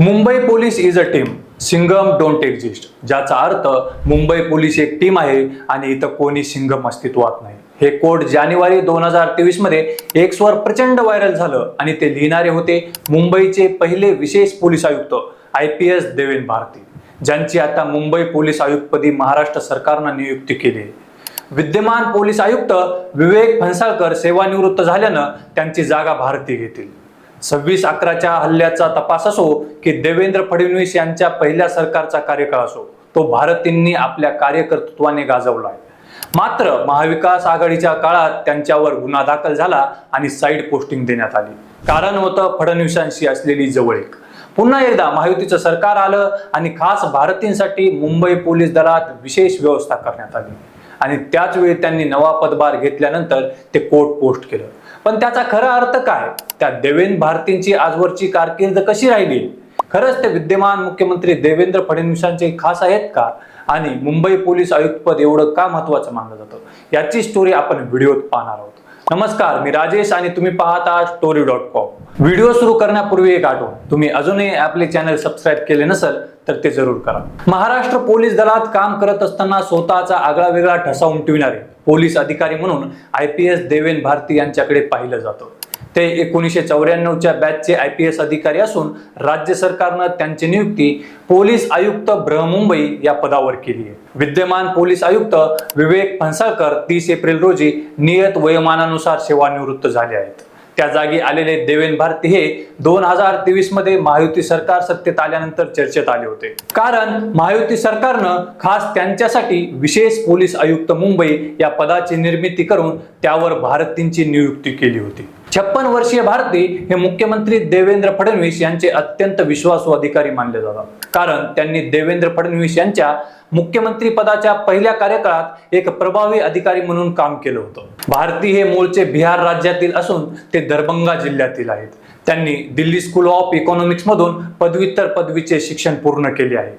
Mumbai police is a team. Singham don't exist. ज्याचा अर्थ Mumbai police एक टीम आहे आणि इथं कोणी सिंगम अस्तित्वात नाही. हे कोड जानेवारी दोन हजार तेवीसमध्ये एक्सवर प्रचंड व्हायरल झालं आणि ते लिहिणारे होते मुंबईचे पहिले विशेष पोलीस आयुक्त I P S Deven Bharti ज्यांची आता मुंबई पोलीस आयुक्तपदी महाराष्ट्र सरकारनं नियुक्ती केली आहे. विद्यमान पोलीस आयुक्त विवेक फणसाळकर सेवानिवृत्त झाल्यानं त्यांची जागा भारती घेतील. सव्वीस अकराच्या हल्ल्याचा तपास असो की देवेंद्र फडणवीस यांच्या पहिल्या सरकारचा कार्यकाळ असो तो भारतींनी आपल्या कार्यकर्तृत्वाने गाजवलाय. मात्र महाविकास आघाडीच्या काळात त्यांच्यावर गुन्हा दाखल झाला आणि साईड पोस्टिंग देण्यात आली. कारण होतं फडणवीसांशी असलेली जवळीक. पुन्हा एकदा महायुतीचं सरकार आलं आणि खास भारतीयांसाठी मुंबई पोलीस दलात विशेष व्यवस्था करण्यात आली. आणि त्याच वेळी त्यांनी नवा पदभार घेतल्यानंतर ते कोर्ट पोस्ट केलं. पण त्याचा खरा अर्थ काय? त्या देवेंद्र भारतींची आजवरची कारकीर्द कशी राहिली? खरंच ते विद्यमान मुख्यमंत्री देवेंद्र फडणवीसांचे खास आहेत का? आणि मुंबई पोलीस आयुक्तपद एवढं का महत्वाचं मानलं जातं? याची स्टोरी आपण व्हिडिओत पाहणार आहोत. नमस्कार मी राजेश आणि तुम्ही पाहत आहात स्टोरी डॉट कॉम व्हिडिओ सुरू करण्यापूर्वी एक आठवण. तुम्ही अजूनही आपले चॅनल सबस्क्राईब केले नसेल तर ते जरूर करा. महाराष्ट्र पोलीस दलात काम करत असताना स्वतःचा आगळा वेगळा ठसा उमटविणारे पोलीस अधिकारी म्हणून I P S Deven Bharti यांच्याकडे पाहिलं जातं. ते एकोणीसशे चौऱ्याण्णवच्या बॅचचे आय पी एस अधिकारी असून राज्य सरकारनं त्यांची नियुक्ती पोलीस आयुक्त बृहमुंबई या पदावर केली आहे. विद्यमान पोलीस आयुक्त विवेक फणसाळकर तीस एप्रिल रोजी नियत वयोमानानुसार सेवानिवृत्त झाले आहेत. त्या जागी आलेले देवेन भारती हे दोन हजार तेवीसमध्ये महायुती सरकार सत्तेत आल्यानंतर चर्चेत आले होते. कारण महायुती सरकारनं खास त्यांच्यासाठी विशेष पोलीस आयुक्त मुंबई या पदाची निर्मिती करून त्यावर भारतींची नियुक्ती केली होती. छप्पन वर्षीय भारती हे मुख्यमंत्री देवेंद्र फडणवीस यांचे अत्यंत विश्वासू अधिकारी मानले जातात. कारण त्यांनी देवेंद्र फडणवीस यांच्या मुख्यमंत्री पदाच्या पहिल्या कार्यकाळात एक प्रभावी अधिकारी म्हणून काम केलं होतं. भारती हे मूळचे बिहार राज्यातील असून ते दरभंगा जिल्ह्यातील आहेत. त्यांनी दिल्ली स्कूल ऑफ इकॉनॉमिक्स मधून पदव्युत्तर पदवीचे शिक्षण पूर्ण केले आहे.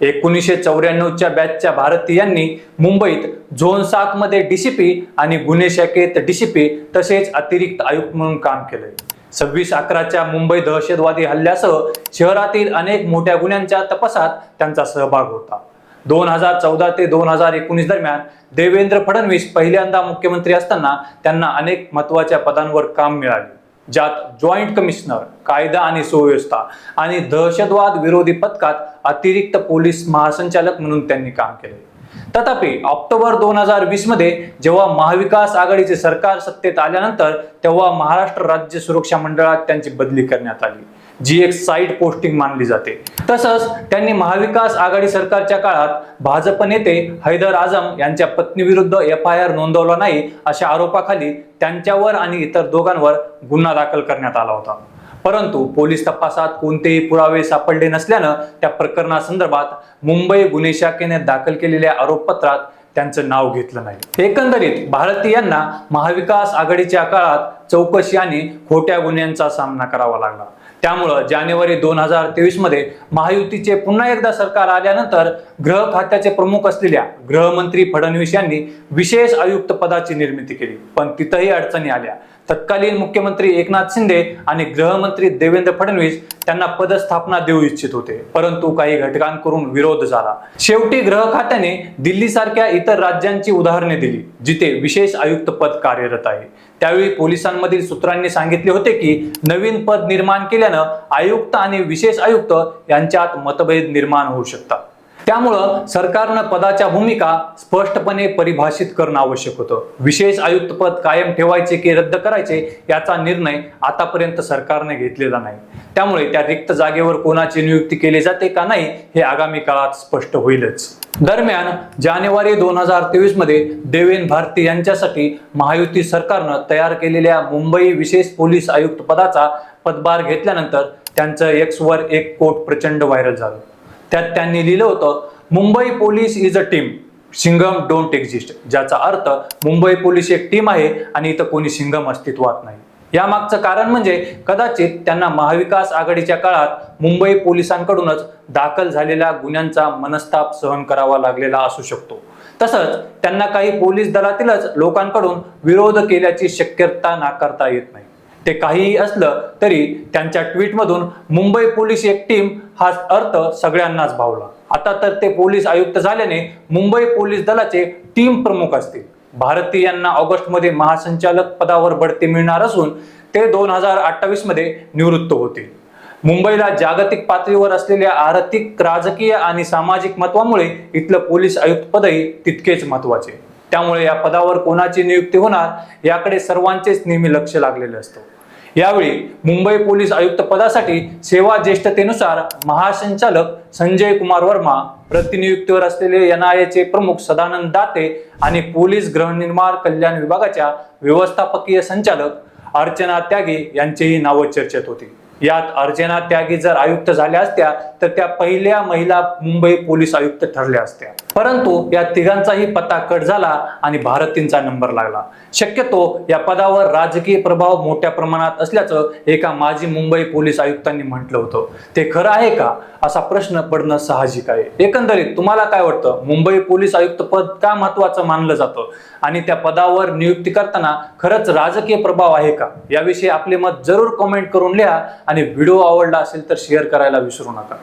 एकोणीसशे चौऱ्याण्णवच्या बॅचच्या भारती यांनी मुंबईत झोन सात मध्ये डीसीपी आणि गुन्हे शाखेत डीसीपी तसेच अतिरिक्त आयुक्त म्हणून काम केलंय सव्वीस अकराच्या मुंबई दहशतवादी हल्ल्यासह शहरातील अनेक मोठ्या गुन्ह्यांच्या तपासात त्यांचा सहभाग होता. दोन हजार चौदा ते दोन हजार एकोणीस दरम्यान देवेंद्र फडणवीस पहिल्यांदा मुख्यमंत्री असताना त्यांना अनेक महत्त्वाच्या पदांवर काम मिळाले. ज्यात जॉईंट कमिशनर कायदा आणि सुव्यवस्था आणि दहशतवाद विरोधी पथकात अतिरिक्त पोलीस महासंचालक म्हणून त्यांनी काम केले. तथापि ऑक्टोबर दोन हजार वीसमध्ये जेव्हा महाविकास आघाडीचे सरकार सत्तेत आल्यानंतर तेव्हा महाराष्ट्र राज्य सुरक्षा मंडळात त्यांची बदली करण्यात आली. जी एक साईड पोस्टिंग मानली जाते. तसंच त्यांनी महाविकास आघाडी सरकारच्या काळात भाजप नेते हैदर आझम यांच्या पत्नीविरुद्ध एफ आय आर नोंदवला नाही अशा आरोपाखाली त्यांच्यावर आणि इतर दोघांवर गुन्हा दाखल करण्यात आला होता. परंतु पोलीस तपासात कोणतेही पुरावे सापडले नसल्यानं त्या प्रकरणासंदर्भात मुंबई गुन्हे शाखेने दाखल केलेल्या आरोपपत्रात त्यांचं नाव घेतलं नाही. एकंदरीत भारती यांना महाविकास आघाडीच्या काळात चौकशी आणि खोट्या गुन्ह्यांचा सामना करावा लागला. त्यामुळं जानेवारी दोन हजार तेवीसमध्ये महायुतीचे पुन्हा एकदा सरकार आल्यानंतर गृह खात्याचे प्रमुख असलेल्या गृहमंत्री फडणवीस यांनी विशेष आयुक्त पदाची निर्मिती केली. पण तिथंही अडचणी आल्या. तत्कालीन मुख्यमंत्री एकनाथ शिंदे आणि गृहमंत्री देवेंद्र फडणवीस त्यांना पदस्थापना देऊ इच्छित होते. परंतु काही घटकांकडून विरोध झाला. शेवटी गृह खात्याने दिल्ली सारख्या इतर राज्यांची उदाहरणे दिली जिथे विशेष आयुक्त पद कार्यरत आहे. त्यावेळी पोलिसांमधील सूत्रांनी सांगितले होते की नवीन पद निर्माण केल्यानं आयुक्त आणि विशेष आयुक्त यांच्यात मतभेद निर्माण होऊ शकतात. त्यामुळं सरकारनं पदाच्या भूमिका स्पष्टपणे परिभाषित करणं आवश्यक होतं. विशेष आयुक्त पद कायम ठेवायचे की रद्द करायचे याचा निर्णय आतापर्यंत सरकारने घेतलेला नाही. त्यामुळे त्या रिक्त जागेवर कोणाची नियुक्ती केली जाते का नाही हे आगामी काळात स्पष्ट होईलच. दरम्यान जानेवारी दोन हजार तेवीसमध्ये देवेन भारती यांच्यासाठी महायुती सरकारनं तयार केलेल्या मुंबई विशेष पोलीस आयुक्त पदाचा पदभार घेतल्यानंतर त्यांचं एक्स वर एक कोट प्रचंड व्हायरल झालं. त्यात त्यांनी लिहिलं होतं Mumbai police is a team Singham don't exist ज्याचा अर्थ मुंबई पोलीस एक टीम आहे आणि इथं कोणी सिंगम अस्तित्वात नाही. यामागचं कारण म्हणजे कदाचित त्यांना महाविकास आघाडीच्या काळात मुंबई पोलिसांकडूनच दाखल झालेल्या गुन्ह्यांचा मनस्ताप सहन करावा लागलेला असू शकतो. तसंच त्यांना काही पोलीस दलातीलच लोकांकडून विरोध केल्याची शक्यता नाकारता येत नाही. ते काहीही असलं तरी त्यांच्या ट्विटमधून मुंबई पोलीस एक टीम हा अर्थ सगळ्यांनाच भावला. आता तर ते पोलीस आयुक्त झाल्याने मुंबई पोलीस दलाचे टीम प्रमुख असतील. भारतीयांना ऑगस्टमध्ये महासंचालक पदावर बढती मिळणार असून ते दोन हजार अठ्ठावीसमध्ये निवृत्त होतील. मुंबईला जागतिक पातळीवर असलेल्या आर्थिक राजकीय आणि सामाजिक महत्वामुळे इथलं पोलीस आयुक्त पदही तितकेच महत्त्वाचे. त्यामुळे या पदावर कोणाची नियुक्ती होणार याकडे सर्वांचेच नेहमी लक्ष लागलेलं असतं. यावेळी मुंबई पोलीस आयुक्त पदासाठी सेवा ज्येष्ठतेनुसार महासंचालक संजय कुमार वर्मा प्रतिनियुक्तीवर असलेले एनआयएचे प्रमुख सदानंद दाते आणि पोलीस गृहनिर्माण कल्याण विभागाच्या व्यवस्थापकीय संचालक अर्चना त्यागी यांचेही नावं चर्चेत होती. यात अर्चना त्यागी जर आयुक्त झाल्या असत्या तर त्या पहिल्या महिला मुंबई पोलीस आयुक्त ठरल्या असत्या. परंतु या तिघांचाही पत्ता कट झाला आणि भारतींचा नंबर लागला. शक्यतो या पदावर राजकीय प्रभाव मोठ्या प्रमाणात असल्याचं एका माजी मुंबई पोलीस आयुक्तांनी म्हटलं होतं. ते खरं आहे का? असा प्रश्न पडणं साहजिक आहे. एकंदरीत तुम्हाला काय वाटतं? मुंबई पोलीस आयुक्त पद का महत्वाचं मानलं जातं? आणि त्या पदावर नियुक्ती करताना खरंच राजकीय प्रभाव आहे का? याविषयी आपले मत जरूर कमेंट करून लिहा. आणि व्हिडिओ आवडला असेल तर शेअर करायला विसरू नका.